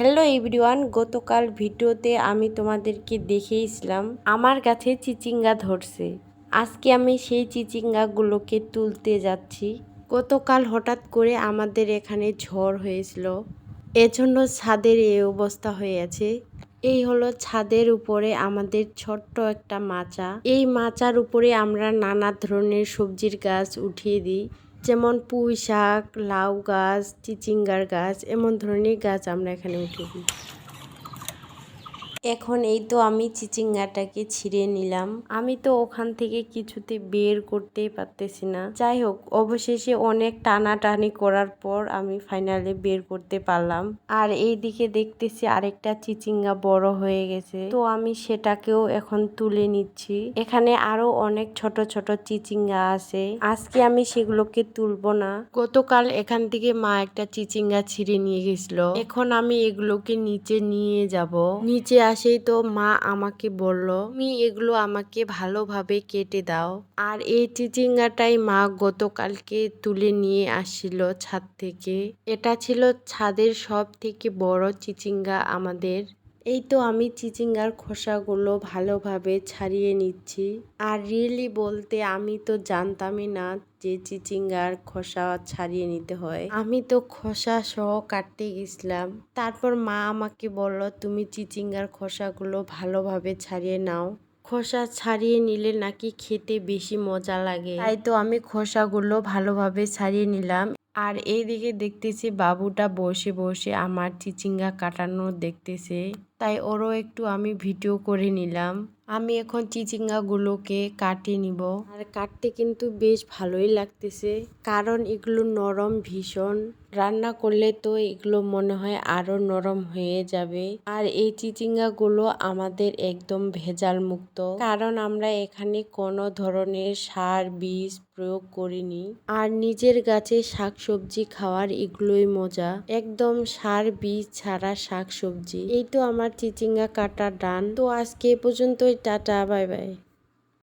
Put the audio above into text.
Hello everyone, গতকাল ভিডিওতে আমি তোমাদেরকে দেখিয়েছিলাম, আমার কাছে চিচিঙ্গা ধরছে। আজকে আমি সেই চিচিঙ্গাগুলোকে তুলতে যাচ্ছি। গতকাল হঠাৎ করে আমাদের এখানে ঝড় হয়েছিল। এজন্য ছাদের এই অবস্থা হয়ে আছে। এই হলো ছাদের উপরে আমাদের ছোট্ট একটা মাচা। এই মাচার উপরে আমরা নানা ধরনের সবজির গাছ উঠিয়ে দিই। যেমন পুঁই শাক লাউ গাছ চিচিঙ্গার গাছ এমন ধরনের গাছ আমরা এখানে উঠিয়ে দিই। এখন এই তো আমি চিচিঙ্গাটাকে ছিঁড়ে নিলাম। আমি তো ওখান থেকে কিছুতে বের করতেই পারতেছি না। যাই হোক, অবশেষে অনেক টানাটানি করার পর আমি ফাইনালি বের করতে পারলাম। আর এই দিকে দেখতেছি আরেকটা চিচিঙ্গা বড় হয়ে গেছে। তো আমি সেটাকেও এখন তুলে নিচ্ছি। এখানে আরও অনেক ছোট ছোট চিচিঙ্গা আছে। আজকে আমি সেগুলোকে তুলবো না। গতকাল এখান থেকে মা একটা চিচিঙ্গা ছিঁড়ে নিয়ে গেছিল। এখন আমি এগুলোকে নিচে নিয়ে যাব। নিচে আসেই তো মা আমাকে বলল তুমি এগুলো আমাকে ভালোভাবে কেটে দাও। আর এই চিচিঙ্গাটাই মা গতকালকে তুলে নিয়ে আসছিল ছাদ থেকে। এটা ছিল ছাদের সব থেকে বড় চিচিঙ্গা আমাদের। এই তো আমি চিচিঙ্গার খোসাগুলো ভালোভাবে ছাড়িয়ে নিচ্ছি। আর রিয়েলি বলতে আমি তো জানতামই না যে চিচিঙ্গার খোসা ছাড়িয়ে নিতে হয়। আমি তো খোসা সহ কাটতে গেছিলাম। তারপর মা আমাকে বলল, তুমি চিচিঙ্গার খোসাগুলো ভালোভাবে ছাড়িয়ে নাও। খোসা ছাড়িয়ে নিলে নাকি খেতে বেশি মজা লাগে। তাই তো আমি খোসাগুলো ভালোভাবে ছাড়িয়ে নিলাম। আর এইদিকে দেখতেছি বাবুটা বসে বসে আমার চিচিঙ্গা কাটানো দেখতেছে। তাই ওরও একটু আমি ভিডিও করে নিলাম। আমি এখন চিচিঙ্গাগুলোকে কাটিয়ে নিব। আর কাটতে কিন্তু বেশ ভালোই লাগতেছে, কারণ এগুলো নরম ভীষণ। রান্না করলে তো এগুলো মনে হয় আরও নরম হয়ে যাবে। আর এই চিচিঙ্গাগুলো আমাদের একদম ভেজাল মুক্ত কারণ আমরা এখানে কোনো ধরনের সার, বীজ প্রয়োগ করিনি। আর নিজের গাছে শাক সবজি খাওয়ার এগুলোই মজা। একদম সার, বীজ ছাড়া শাক সবজি এই তো আমার চিচিঙ্গা কাটা ডান। তো আজকে এ পর্যন্তই, টাটা, বাই বাই।